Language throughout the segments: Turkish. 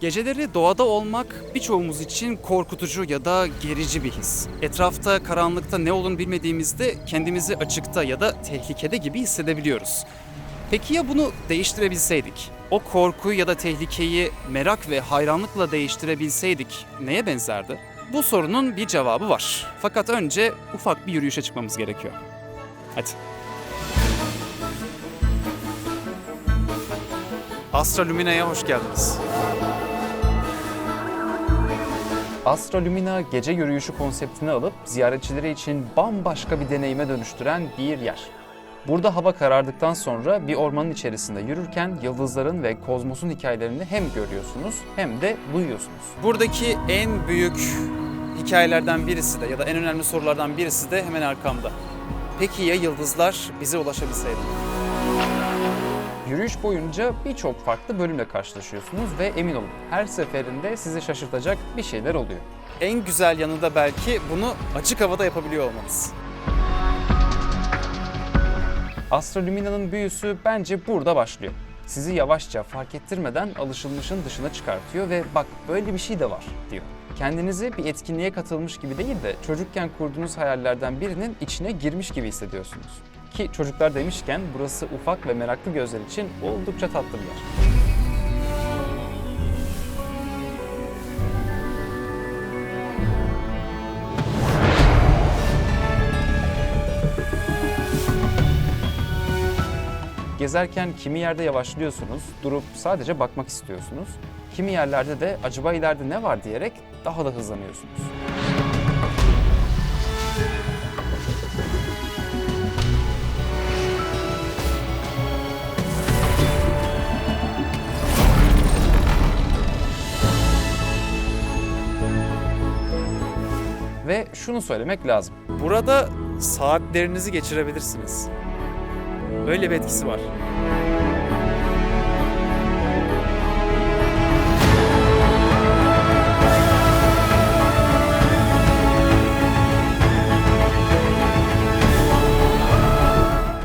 Geceleri doğada olmak birçoğumuz için korkutucu ya da gerici bir his. Etrafta, karanlıkta ne olduğunu bilmediğimizde kendimizi açıkta ya da tehlikede gibi hissedebiliyoruz. Peki ya bunu değiştirebilseydik? O korkuyu ya da tehlikeyi merak ve hayranlıkla değiştirebilseydik neye benzerdi? Bu sorunun bir cevabı var. Fakat önce ufak bir yürüyüşe çıkmamız gerekiyor. Hadi. Astra Lumina'ya hoş geldiniz. Astra Lumina gece yürüyüşü konseptini alıp ziyaretçileri için bambaşka bir deneyime dönüştüren bir yer. Burada hava karardıktan sonra bir ormanın içerisinde yürürken yıldızların ve kozmosun hikayelerini hem görüyorsunuz hem de duyuyorsunuz. Buradaki en büyük hikayelerden birisi de ya da en önemli sorulardan birisi de hemen arkamda. Peki ya yıldızlar bize ulaşabilseydi? Yürüyüş boyunca birçok farklı bölümle karşılaşıyorsunuz ve emin olun her seferinde sizi şaşırtacak bir şeyler oluyor. En güzel yanı da belki bunu açık havada yapabiliyor olmanız. Astra Lumina'nın büyüsü bence burada başlıyor. Sizi yavaşça fark ettirmeden alışılmışın dışına çıkartıyor ve bak böyle bir şey de var diyor. Kendinizi bir etkinliğe katılmış gibi değil de çocukken kurduğunuz hayallerden birinin içine girmiş gibi hissediyorsunuz. Ki çocuklar demişken burası ufak ve meraklı gözler için oldukça tatlı bir yer. Gezerken kimi yerde yavaşlıyorsunuz, durup sadece bakmak istiyorsunuz. Kimi yerlerde de acaba ileride ne var diyerek daha da hızlanıyorsunuz. Şunu söylemek lazım. Burada saatlerinizi geçirebilirsiniz. Öyle bir etkisi var.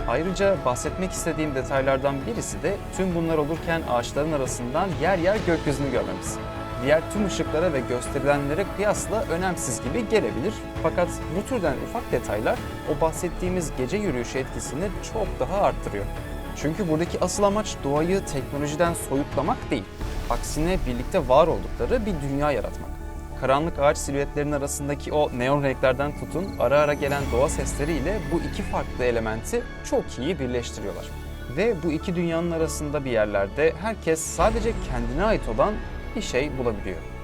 Ayrıca bahsetmek istediğim detaylardan birisi de tüm bunlar olurken ağaçların arasından yer yer gökyüzünü görmemiz. Diğer tüm ışıklara ve gösterilenlere kıyasla önemsiz gibi gelebilir. Fakat bu türden ufak detaylar o bahsettiğimiz gece yürüyüşü etkisini çok daha arttırıyor. Çünkü buradaki asıl amaç doğayı teknolojiden soyutlamak değil. Aksine birlikte var oldukları bir dünya yaratmak. Karanlık ağaç silüetlerinin arasındaki o neon renklerden tutun ara ara gelen doğa sesleriyle bu iki farklı elementi çok iyi birleştiriyorlar. Ve bu iki dünyanın arasında bir yerlerde herkes sadece kendine ait olan bir şey bulabiliyor.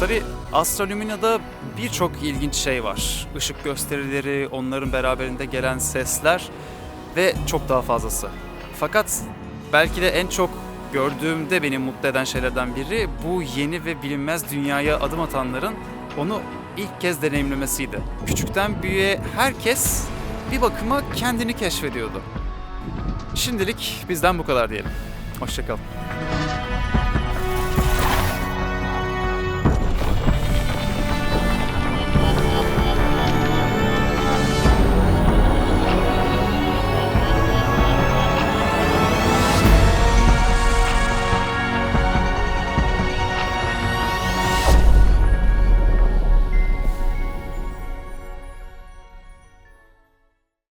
Tabii Astra Lumina'da birçok ilginç şey var. Işık gösterileri, onların beraberinde gelen sesler ve çok daha fazlası. Fakat belki de en çok gördüğümde beni mutlu eden şeylerden biri bu yeni ve bilinmez dünyaya adım atanların onu ilk kez deneyimlemesiydi. Küçükten büyüğe herkes bir bakıma kendini keşfediyordu. Şimdilik bizden bu kadar diyelim. Hoşçakalın.